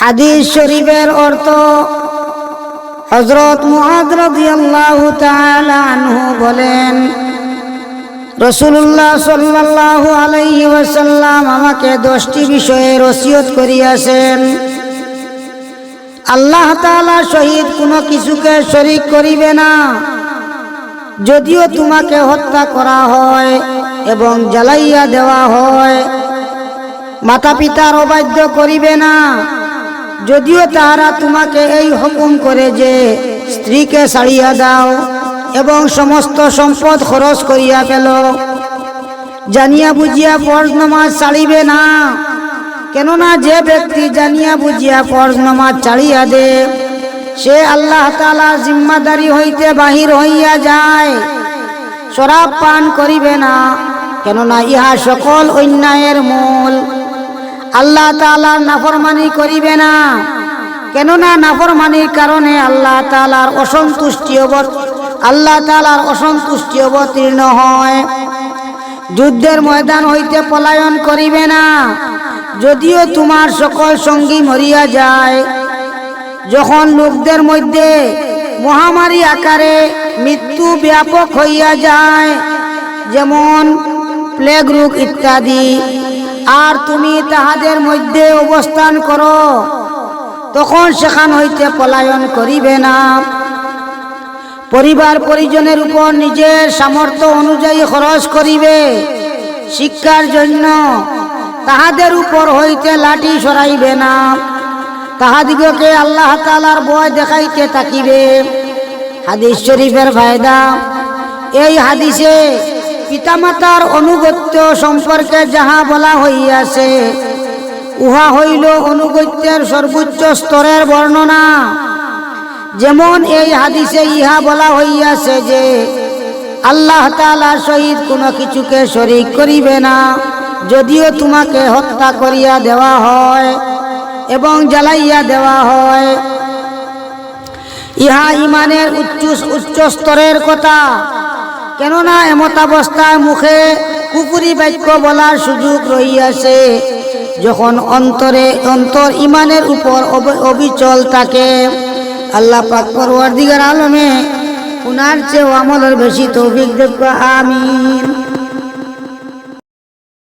হাদিস শরীফের অর্থ হজরত আনহু বলেন রসুল্লাহ সাল্লাল্লাহু আলাইহি ওয়াসাল্লাম আমাকে দশটি বিষয়ে রসিয়ত করিয়াছেন। আল্লাহ তাআলা শহীদ কোনো কিছুকে শরিক করিবে না। যদিও তোমাকে হত্যা করা হয় এবং জ্বালাইয়া দেওয়া হয় মাতা পিতার অবাধ্য করিবে না। যদিও তাহারা তোমাকে এই হুকুম করে যে স্ত্রীকে ছাড়িয়া দাও এবং সমস্ত সম্পদ খরচ করিয়া ফেল। জানিয়া বুঝিয়া ফরজ নমাজ ছাড়িবে না। কেননা যে ব্যক্তি জানিয়া বুঝিয়া ফরজ নমাজ ছাড়িয়া দে, সে আল্লাহ তালা জিম্মাদারি হইতে বাহির হইয়া যায়। শরাব পান করিবে না, কেননা ইহা সকল অন্যায়ের মূল। আল্লাহ তালার নাফরমানি করিবে না। কেননা নাফরমানির কারণে আল্লাহ তালার অসন্তুষ্টি আল্লাহ তালার অসন্তুষ্টি অবতীর্ণ হয়। যুদ্ধের ময়দান হইতে পলায়ন করিবে না। যদিও তোমার সকল সঙ্গী মরিয়া যায়। যখন লোকদের মধ্যে মহামারী আকারে মৃত্যু ব্যাপক হইয়া যায়, যেমন প্লেগ রোগ ইত্যাদি। আর তুমি তাহাদের মধ্যে অবস্থান করো, তখন সেখান হইতে পলায়ন করিবে না। পরিবার পরিজনের উপর নিজের সামর্থ্য অনুযায়ী খরচ করিবে। শিক্ষার জন্য তাহাদের উপর হইতে লাঠি সরাইবে না। তাহাদিগকে আল্লাহ তালার বয় দেখাইতে থাকিবে। হাদিস শরীফের ফায়দা, এই হাদিসে পিতামাতার অনুগত্য সম্পর্কে যাহা বলা হইয়াছে, উহা হইল অনুগত্যের সর্বোচ্চ স্তরের বর্ণনা। যেমন এই হাদিসে ইহা বলা হইয়াছে যে, আল্লাহ তালা সহিত কোনো কিছুকে শরিক করিবে না, যদিও তোমাকে হত্যা করিয়া দেওয়া হয় এবং জ্বালাইয়া দেওয়া হয়। ইহা ইমানের উচ্চ উচ্চ স্তরের কথা। কেননা এমতাবস্থায় মুখে কুকুরি বাক্য বলার সুযোগ রইয়াছে যখন অন্তরে, অন্তর ইমানের উপর অব- অবিচল থাকে, আল্লাহ পাক পরওয়ার দিগার আলমে উনার চেয়েও আমলের বেশি তৌফিক দেখবা আমিন।